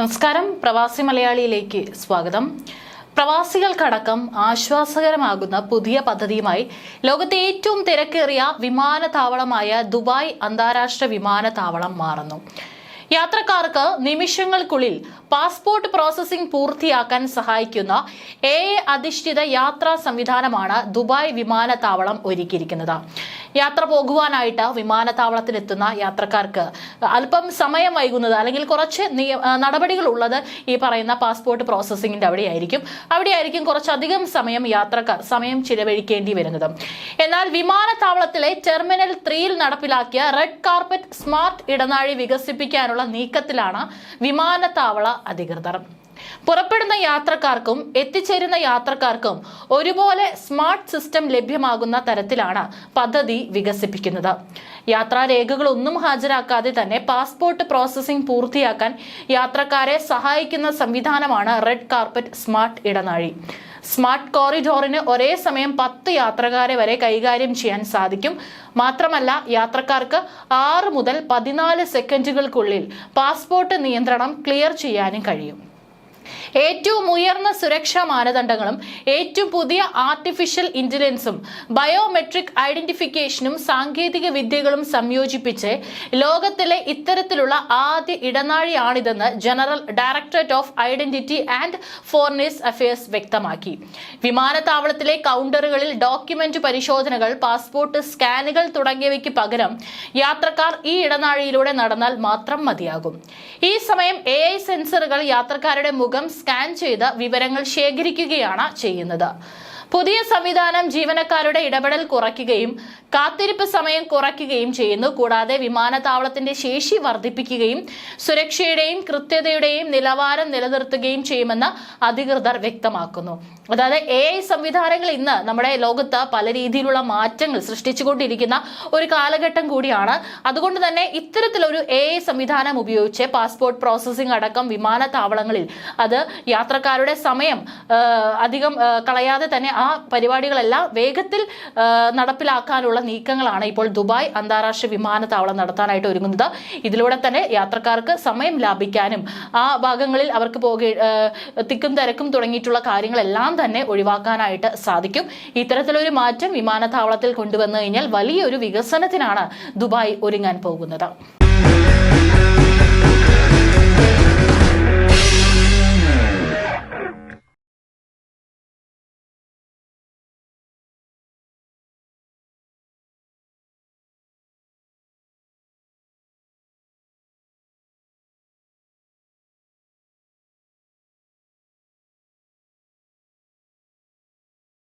നമസ്കാരം. പ്രവാസി മലയാളിയിലേക്ക് സ്വാഗതം. പ്രവാസികൾക്കടക്കം ആശ്വാസകരമാകുന്ന പുതിയ പദ്ധതിയുമായി ലോകത്തെ ഏറ്റവും തിരക്കേറിയ വിമാനത്താവളമായ ദുബായ് അന്താരാഷ്ട്ര വിമാനത്താവളം മാറുന്നു. യാത്രക്കാർക്ക് നിമിഷങ്ങൾക്കുള്ളിൽ പാസ്പോർട്ട് പ്രോസസ്സിംഗ് പൂർത്തിയാക്കാൻ സഹായിക്കുന്ന എ അധിഷ്ഠിത യാത്രാ സംവിധാനമാണ് ദുബായ് വിമാനത്താവളം ഒരുക്കിയിരിക്കുന്നത്. യാത്ര പോകുവാനായിട്ട് വിമാനത്താവളത്തിലെത്തുന്ന യാത്രക്കാർക്ക് അല്പം സമയം വൈകുന്നത് അല്ലെങ്കിൽ കുറച്ച് നടപടികൾ ഉള്ളത് ഈ പറയുന്ന പാസ്പോർട്ട് പ്രോസസ്സിംഗിന്റെ അവിടെയായിരിക്കും. അവിടെയായിരിക്കും കുറച്ചധികം സമയം യാത്രക്കാർ സമയം ചിലവഴിക്കേണ്ടി വരുന്നത്. എന്നാൽ വിമാനത്താവളത്തിലെ ടെർമിനൽ ത്രീയിൽ നടപ്പിലാക്കിയ റെഡ് കാർപ്പറ്റ് സ്മാർട്ട് ഇടനാഴി വികസിപ്പിക്കാനുള്ള നീക്കത്തിലാണ് വിമാനത്താവള അധികൃതർ. പുറപ്പെടുന്ന യാത്രക്കാർക്കും എത്തിച്ചേരുന്ന യാത്രക്കാർക്കും ഒരുപോലെ സ്മാർട്ട് സിസ്റ്റം ലഭ്യമാകുന്ന തരത്തിലാണ് പദ്ധതി വികസിപ്പിക്കുന്നത്. യാത്രാരേഖകളൊന്നും ഹാജരാക്കാതെ തന്നെ പാസ്പോർട്ട് പ്രോസസ്സിംഗ് പൂർത്തിയാക്കാൻ യാത്രക്കാരെ സഹായിക്കുന്ന സംവിധാനമാണ് റെഡ് കാർപ്പറ്റ് സ്മാർട്ട് ഇടനാഴി. സ്മാർട്ട് കോറിഡോറിന് ഒരേ സമയം പത്ത് യാത്രക്കാരെ വരെ കൈകാര്യം ചെയ്യാൻ സാധിക്കും. മാത്രമല്ല യാത്രക്കാർക്ക് ആറ് മുതൽ പതിനാല് സെക്കൻഡുകൾക്കുള്ളിൽ പാസ്പോർട്ട് നിയന്ത്രണം ക്ലിയർ ചെയ്യാനും കഴിയും. ഏറ്റവും ഉയർന്ന സുരക്ഷാ മാനദണ്ഡങ്ങളും ഏറ്റവും പുതിയ ആർട്ടിഫിഷ്യൽ ഇന്റലിജൻസും ബയോമെട്രിക് ഐഡന്റിഫിക്കേഷനും സാങ്കേതിക വിദ്യകളും സംയോജിപ്പിച്ച് ലോകത്തിലെ ഇത്തരത്തിലുള്ള ആദ്യ ഇടനാഴിയാണിതെന്ന് general directorate of identity and foreigners affairs വ്യക്തമാക്കി. വിമാനത്താവളത്തിലെ കൗണ്ടറുകളിൽ ഡോക്യുമെന്റ് പരിശോധനകൾ പാസ്പോർട്ട് സ്കാനുകൾ തുടങ്ങിയവയ്ക്ക് പകരം യാത്രക്കാർ ഈ ഇടനാഴിയിലൂടെ നടന്നാൽ മാത്രം മതിയാകും. ഈ സമയം എ സെൻസറുകൾ യാത്രക്കാരുടെ മുഖം സ്കാൻ ചെയ്ത് വിവരങ്ങൾ ശേഖരിക്കുകയാണ് ചെയ്യുന്നത്. പുതിയ സംവിധാനം ജീവനക്കാരുടെ ഇടപെടൽ കുറയ്ക്കുകയും കാത്തിരിപ്പ് സമയം കുറയ്ക്കുകയും ചെയ്യുന്നു. കൂടാതെ വിമാനത്താവളത്തിന്റെ ശേഷി വർദ്ധിപ്പിക്കുകയും സുരക്ഷയുടെയും കൃത്യതയുടെയും നിലവാരം നിലനിർത്തുകയും ചെയ്യുമെന്ന് അധികൃതർ വ്യക്തമാക്കുന്നു. അതായത് എ ഐ സംവിധാനങ്ങൾ ഇന്ന് നമ്മുടെ ലോകത്ത് പല രീതിയിലുള്ള മാറ്റങ്ങൾ സൃഷ്ടിച്ചുകൊണ്ടിരിക്കുന്ന ഒരു കാലഘട്ടം കൂടിയാണ്. അതുകൊണ്ട് തന്നെ ഇത്തരത്തിലൊരു എ ഐ സംവിധാനം ഉപയോഗിച്ച് പാസ്പോർട്ട് പ്രോസസ്സിംഗ് അടക്കം വിമാനത്താവളങ്ങളിൽ അത് യാത്രക്കാരുടെ സമയം അധികം കളയാതെ തന്നെ ആ പരിപാടികളെല്ലാം വേഗത്തിൽ നടപ്പിലാക്കാനുള്ള നീക്കങ്ങളാണ് ഇപ്പോൾ ദുബായ് അന്താരാഷ്ട്ര വിമാനത്താവളം നടത്താനായിട്ട് ഒരുങ്ങുന്നത്. ഇതിലൂടെ തന്നെ യാത്രക്കാർക്ക് സമയം ലാഭിക്കാനും ആ ഭാഗങ്ങളിൽ അവർക്ക് പോകെ തിക്കും തിരക്കും തുടങ്ങിയിട്ടുള്ള കാര്യങ്ങളെല്ലാം തന്നെ ഒഴിവാക്കാനായിട്ട് സാധിക്കും. ഇത്തരത്തിലൊരു മാറ്റം വിമാനത്താവളത്തിൽ കൊണ്ടുവന്നു കഴിഞ്ഞാൽ വലിയൊരു വികസനത്തിനാണ് ദുബായ് ഒരുങ്ങാൻ പോകുന്നത്.